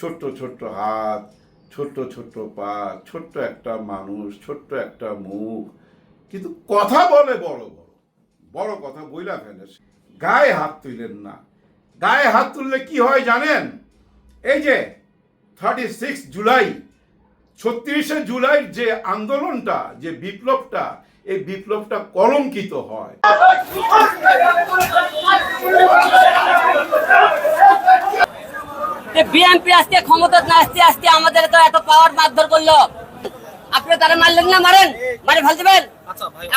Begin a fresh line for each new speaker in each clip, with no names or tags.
ছোট্ট ছোট্ট হাত, ছোট্ট ছোট্ট পা, ছোট্ট একটা মানুষ, ছোট্ট একটা মুখ। কিন্তু কথা বলে বড় বড়। বড় কথা বইলা ফেলে। গায়ে হাত তুলেন না। গায়ে হাত তুললে কি হয় জানেন? এই যে থার্টি সিক্স জুলাই, ছত্রিশে জুলাই যে আন্দোলনটা, যে বিপ্লবটা, এই বিপ্লবটা কলঙ্কিত হয়।
বিএনপি আজকে ক্ষমতা না আসতে আসতে আমাদের তো এত পাওয়ার মারধর করল। আপনি তারা মারলেন না? মারেন। মারে ফেল দেবেন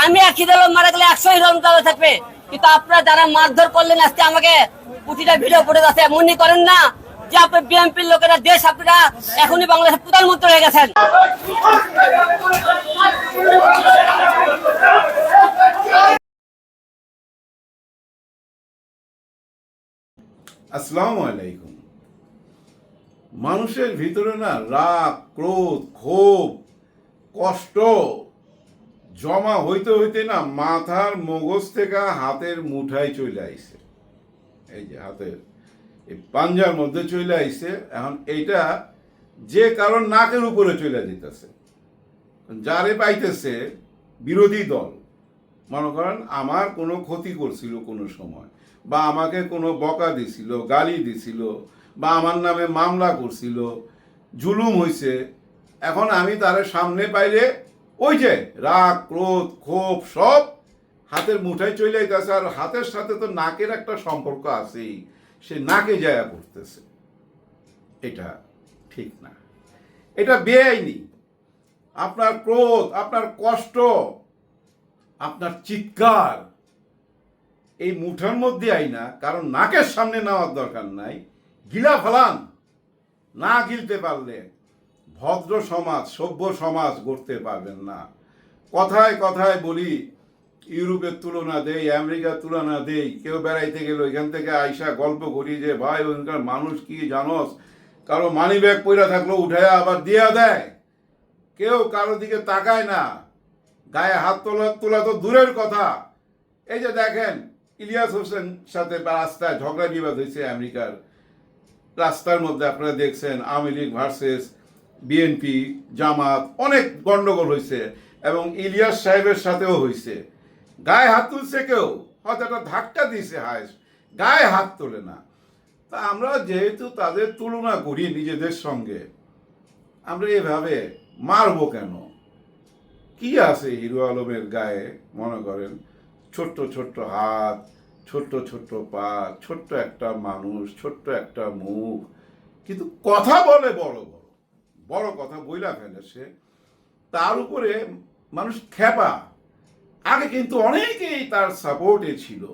আমি একই দল মারা গেলে একশো হিরো দলে থাকবে। কিন্তু আপনারা যারা মারধর করলেন আজকে আমাকে প্রতিটা ভিডিও পড়ে যাচ্ছে মনে করেন না যে আপনি বিএনপির লোকেরা দেশ আপনারা এখনই বাংলাদেশের প্রধানমন্ত্রী হয়ে গেছেন।
আসসালামু আলাইকুম। মানুষের ভিতরে না রাগ, ক্রোধ, ক্ষোভ, কষ্ট জমা হইতে হইতে না মাথার মগজ থেকে হাতের মুঠায় চলে আইছে। এই যে হাতের, এই পাঞ্জার মধ্যে চলে আইছে। এখন এইটা যে কারণ নাকের উপরে চলে যেতেছে যারে পাইতেছে বিরোধী দল, মনে করেন আমার কোনো ক্ষতি করছিল কোনো সময়, বা আমাকে কোনো বকা দিছিল, গালি দিছিল বা আমার নামে মামলা করছিল, জুলুম হইছে, এখন আমি তার সামনে পাইলে ওই যে রাগ, ক্রোধ, ক্ষোভ সব হাতের মুঠায় চলে যাইতেছে আর হাতের সাথে তো নাকের একটা সম্পর্ক আছেই, সে নাকে জায়গা করতেছে। এটা ঠিক না। এটা বেআইনি। আপনার ক্রোধ, আপনার কষ্ট, আপনার চিৎকার, এই মুঠার মধ্যে আই না কারণ নাকের সামনে নেওয়ার দরকার নাই। গিলা ফেলান। না গিলতে পারলে ভদ্র সমাজ, সভ্য সমাজ গড়তে পারবেন না। কথায় কথায় বলি, ইউরোপের তুলনা দেই, আমেরিকার তুলনা দেই, কেউ বেড়াইতে গেল এখান থেকে আইসা গল্প করি যে, ভাই ওখানকার মানুষ কি জানস? কারও মানি ব্যাগ পইরা থাকল, উঠায় আবার দিয়া দেয়। কেউ কারও দিকে তাকায় না। গায়ে হাত তোলা তোলা তো দূরের কথা। এই যে দেখেন, ইলিয়াস হোসেন সাথে রাস্তায় ঝগড়া বিবাদ হয়েছে আমেরিকার রাস্তার মধ্যে আপনারা দেখছেন আওয়ামী লীগ ভার্সেস বিএনপি জামাত, অনেক গন্ডগোল হয়েছে এবং ইলিয়াস সাহেবের সাথেও হয়েছে গায়ে হাত তুলছে কেউ? হয়তো একটা ধাক্কা দিয়েছে হায়েস গায়ে হাত তোলে না। তা আমরা যেহেতু তাদের তুলনা করি নিজেদের সঙ্গে, আমরা এভাবে মারবো কেন? কি আছে হিরো আলমের গায়ে? মনে করেন ছোট্ট ছোট্ট হাত ছোট্ট ছোট্ট পা, ছোট্ট একটা মানুষ, ছোট্ট একটা মুখ। কিন্তু কথা বলে বড় বড়। বড় কথা বইলা ফেলে সে। তার উপরে মানুষ খেপা আগে কিন্তু অনেকেই তার সাপোর্টে ছিল।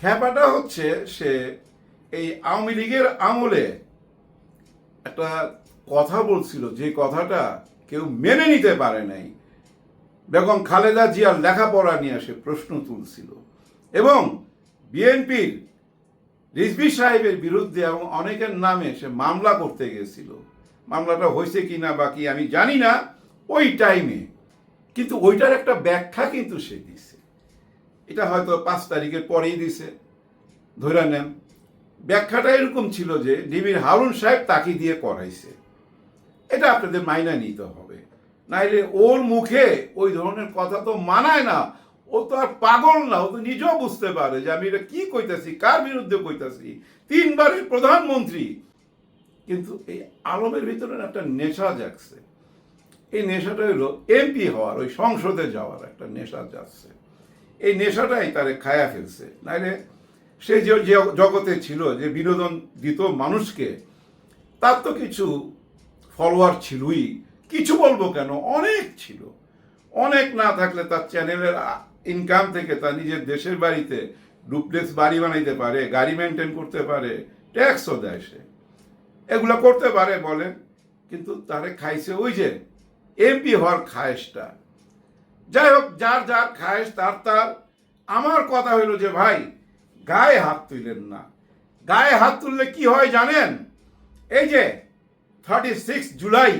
খেপাটা হচ্ছে সে এই আওয়ামী লীগের আমলে একটা কথা বলছিল, যে কথাটা কেউ মেনে নিতে পারে নাই। বেগম খালেদা জিয়ার লেখাপড়া নিয়ে সে প্রশ্ন তুলছিল। এবং বিএনপির রিজভি সাহেবের বিরুদ্ধে এবং অনেকের নামে সে মামলা করতে গেছিল মামলাটা হয়েছে কি না বাকি আমি জানি না, ওই টাইমে কিন্তু ওইটার একটা ব্যাখ্যা কিন্তু সে দিছে এটা হয়তো পাঁচ তারিখের পরেই দিছে ধরে নেন, ব্যাখ্যাটা এরকম ছিল যে ডিবির হারুন সাহেব তাকে দিয়ে করাইছে। এটা আপনাদের মাইনা নিতে হবে। নাইলে ওর মুখে ওই ধরনের কথা তো মানায় না। ও তো আর পাগল না, ও তো নিজেও বুঝতে পারে যে আমি এটা কি কইতাছি, কার বিরুদ্ধে কইতাছি। তিনবারের প্রধানমন্ত্রী। কিন্তু এই আলমের ভিতরে একটা নেশা জাগছে। এই নেশাটা হলো এমপি হওয়ার, ওই সংসদে যাওয়ার একটা নেশা যাচ্ছে এই নেশাটাই তারে খায়া ফেলছে। নাইলে সে যে জগতে ছিল, যে বিনোদন দিত মানুষকে, তার তো কিছু ফলোয়ার ছিলই। কিছু বলব কেন? অনেক ছিল। অনেক না থাকলে তার চ্যানেলের ইনকাম থেকে তার নিজের দেশের বাড়িতে ডুপ্লেক্স বাড়ি বানাইতে পারে, গাড়ি মেনটেন করতে পারে ট্যাক্সও দেয় সে। এগুলো করতে পারে, বলেন, কিন্তু তারে খাইছে ওই যে এমপি হওয়ার খায়েশটা। যাই হোক, যার যার খায়েশ, তার তার। আমার কথা হইল যে, ভাই, গায়ে হাত তুলেন না। গায়ে হাত তুললে কি হয় জানেন? এই যে থার্টি সিক্স জুলাই,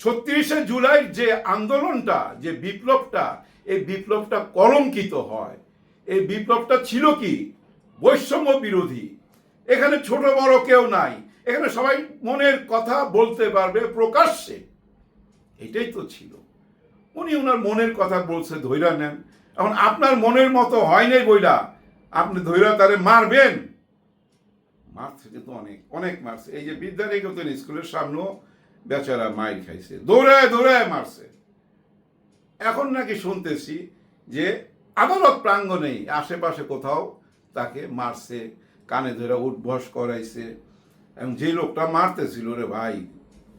ছত্রিশে জুলাই যে আন্দোলনটা, যে বিপ্লবটা এই বিপ্লবটা কলঙ্কিত হয়। এই বিপ্লবটা ছিল কি? বৈষম্য বিরোধী। এখানে ছোট বড় কেউ নাই। এখানে সবাই মনের কথা বলতে পারবে প্রকাশ্যে। এটাই তো ছিল। উনি ওনার মনের কথা বলছে ধৈরা নেন। এখন আপনার মনের মতো হয় নাই বইলা। আপনি ধৈরা তারে মারবেন। মারছে কিন্তু অনেক অনেক মারছে। এই যে বিদ্যানিকেতন স্কুলের সামনেও বেচারা মাইর খাইছে। দৌড়ায় দৌড়ায় মারছে। এখন নাকি শুনতেছি যে আদালত প্রাঙ্গণেই আশেপাশে কোথাও তাকে মারছে, কানে ধরে উঠবস করাইছে, এবং যে লোকটা মারতেছিল রে ভাই,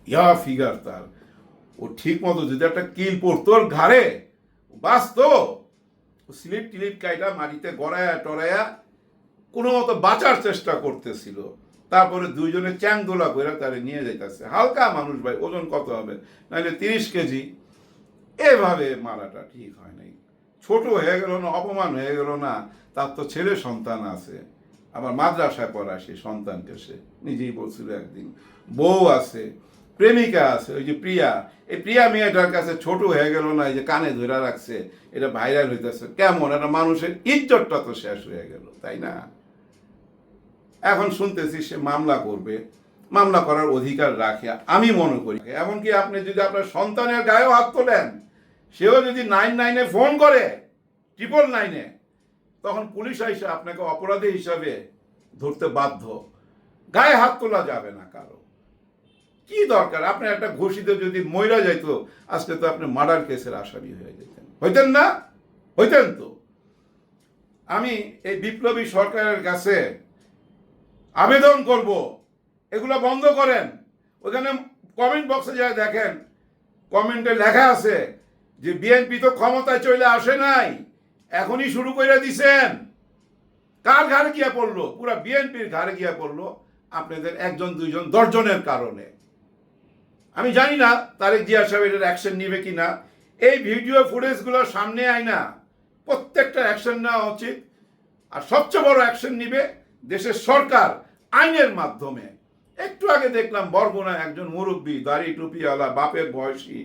ইয়া ফিগার তার। ও ঠিক মতো যদি একটা কিল পড়তো ওর ঘাড়ে বাঁচতো। স্লিপ টিলিপ কাইটা মাটিতে গড়ায়া টরায়া কোনো মতো বাঁচার চেষ্টা করতেছিল। তারপরে দুইজনে চ্যাং দোলা করে তারে নিয়ে যাইতেছে। হালকা মানুষ ভাই, ওজন কত হবে? নাহলে তিরিশ কেজি। এভাবে মারাটা ঠিক হয় নাই। ছোট হয়ে গেল না, অপমান হয়ে গেল না, তার তো ছেলে সন্তান আছে। আবার মাদ্রাসায় পড়া সে সন্তানকে সে নিজেই বলছিল একদিন। বউ আছে, প্রেমিকা আছে, ওই যে প্রিয়া। এই প্রিয়া মেয়েটার কাছে ছোট হয়ে গেল না, এই যে কানে ধরে রাখছে, এটা ভাইরাল হইতেছে। কেমন? একটা মানুষের ইজ্জতটা তো শেষ হয়ে গেল, তাই না? এখন শুনতেছি সে মামলা করবে। মামলা করার অধিকার রাখে, আমি মনে করি। এমনকি আপনি যদি আপনার সন্তানের গায়েও হাত তোলেন, সেও যদি নাইন নাইনে ফোন করে, ট্রিপল নাইনে, তখন পুলিশ এসে আপনাকে অপরাধী হিসাবে ধরতে বাধ্য। গায়ে হাত তোলা যাবে না কারও। কি দরকার? আপনি একটা ঘোষিত যদি মইরা যাইতো, আজকে তো আপনি মার্ডার কেসের আসামি হয়ে যেতেন। হইতেন না? হইতেন তো। আমি এই বিপ্লবী সরকারের কাছে আবেদন করব এগুলো বন্ধ করেন। ওখানে কমেন্ট বক্সে যায় দেখেন। কমেন্টে লেখা আছে যে বিএনপি তো ক্ষমতায় চলে আসে নাই, এখনই শুরু করে দিছেন। কার ঘাড়ে গিয়া পড়ল? পুরা বিএনপির ঘাড়ে গিয়া পড়ল আপনাদের একজন, দুইজন, দশজনের কারণে। আমি জানি না তারেক জিয়া সাহেব এটার অ্যাকশন নিবে কি না এই ভিডিও ফুটেজগুলো সামনে আয় না। প্রত্যেকটা অ্যাকশন নেওয়া উচিত। আর সবচেয়ে বড় অ্যাকশন নিবে দেশের সরকার আইনের মাধ্যমে। একটু আগে দেখলাম বরগুনা একজন মুরব্বী, দাড়ি টুপিওয়ালা, বাপের বয়সী।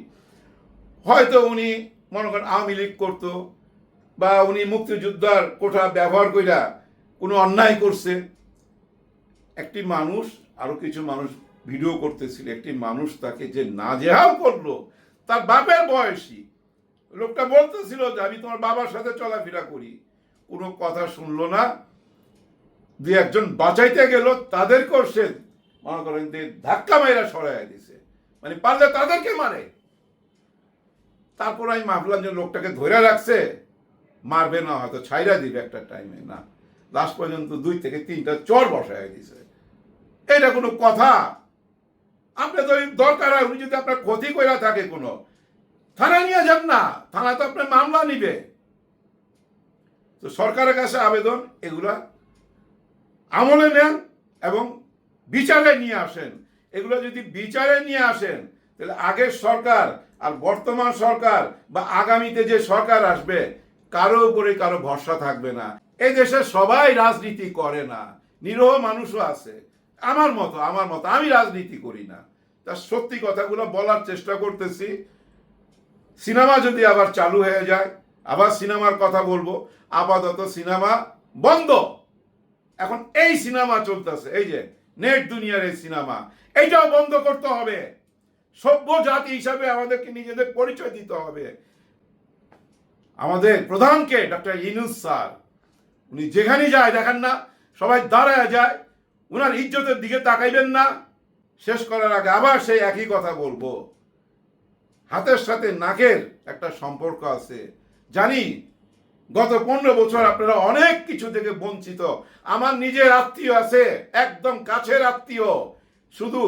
হয়তো উনি, মনে করেন, আওয়ামী লীগ করতো বা উনি মুক্তিযোদ্ধার কোঠা ব্যবহার কইরা কোনো অন্যায় করছে। একটি মানুষ, আরও কিছু মানুষ ভিডিও করতেছিল, একটি মানুষ তাকে যে নাজেহাল করল, তার বাপের বয়সী। লোকটা বলতেছিল যে, আমি তোমার বাবার সাথে চলাফেরা করি। কোনো কথা শুনলো না। দুই একজন বাঁচাইতে গেল, তাদেরকেও সে মনে করেন যে ধাক্কা মাইরা সরাই দিছে। মানে পারলে তাদেরকে মারে। তারপর আমি ভাবলাম যে লোকটাকে ধরে রাখছে, মারবে না, হয়তো ছাইরা দিবে একটা টাইমে না লাস্ট পর্যন্ত দুই থেকে তিনটা চর বসায় দিছে। এটা কোনো কথা? আপনি তো দরকার হয়, উনি যদি আপনার ক্ষতি করে থাকে কোনো, থানায় নিয়ে যান না, থানায় তো আপনার মামলা নিবে। তো সরকারের কাছে আবেদন, এগুলা আমলে নেন এবং বিচারে নিয়ে আসেন। এগুলো যদি বিচারে নিয়ে আসেন, তাহলে আগের সরকার আর বর্তমান সরকার বা আগামীতে যে সরকার আসবে, কারও উপরে কারও ভরসা থাকবে না। এই দেশে সবাই রাজনীতি করে না। নিরহ মানুষও আছে। আমার মতো আমার মতো, আমি রাজনীতি করি না। তা সত্যি কথাগুলো বলার চেষ্টা করতেছি। সিনেমা যদি আবার চালু হয়ে যায়, আবার সিনেমার কথা বলব, আপাতত সিনেমা বন্ধ। এখন এই সিনেমা চলতেছে, এই যে নেট দুনিয়ার এই সিনেমা। এইটাও বন্ধ করতে হবে। সভ্য জাতি হিসাবে আমাদেরকে নিজেদের পরিচয় দিতে হবে। আমাদের প্রধানকে ডক্টর ইনুস স্যার, উনি যেখানে যায় দেখেন না, সবাই দাঁড়ায় যায়, উনার ইজ্জতের দিকে তাকাইবেন না। শেষ করার আগে আবার সেই একই কথা বলব। হাতের সাথে নাকের একটা সম্পর্ক আছে। জানি গত পনেরো বছর আপনারা অনেক কিছু থেকে বঞ্চিত। আমার নিজের আত্মীয় আছে, একদম কাছের আত্মীয়। শুধু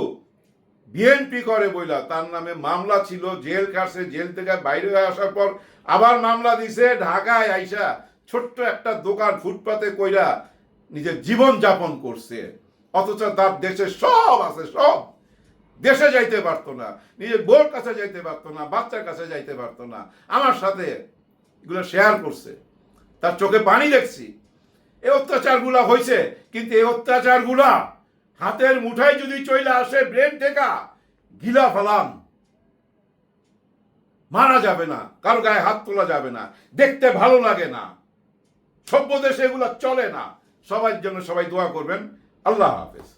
বিএনপি করে বইলা, তার নামে মামলা ছিল, জেল কাটছে জেল থেকে বাইরে হয়ে আসার পর আবার মামলা দিছে, ঢাকায় আইসা ছোট্ট একটা দোকান ফুটপাতে কইরা নিজের জীবন যাপন করছে। অথচ তার দেশে সব আছে, সব। দেশে যাইতে পারতো না, নিজের বোর কাছে যাইতে পারতো না, বাচ্চার কাছে যাইতে পারতো না। আমার সাথে এগুলো শেয়ার করছে। তার চোখে পানি দেখছি। এই অত্যাচারগুলা হয়েছে কিন্তু এই অত্যাচারগুলা হাতের মুঠায় যদি চলে আসে, ব্রেন থেকে গিলা ফেলাম। মারা যাবে না, কারও গায়ে হাত তোলা যাবে না, দেখতে ভালো লাগে না। সভ্য দেশে এগুলো চলে না। সবার জন্য সবাই দোয়া করবেন। আল্লাহ হাফেজ।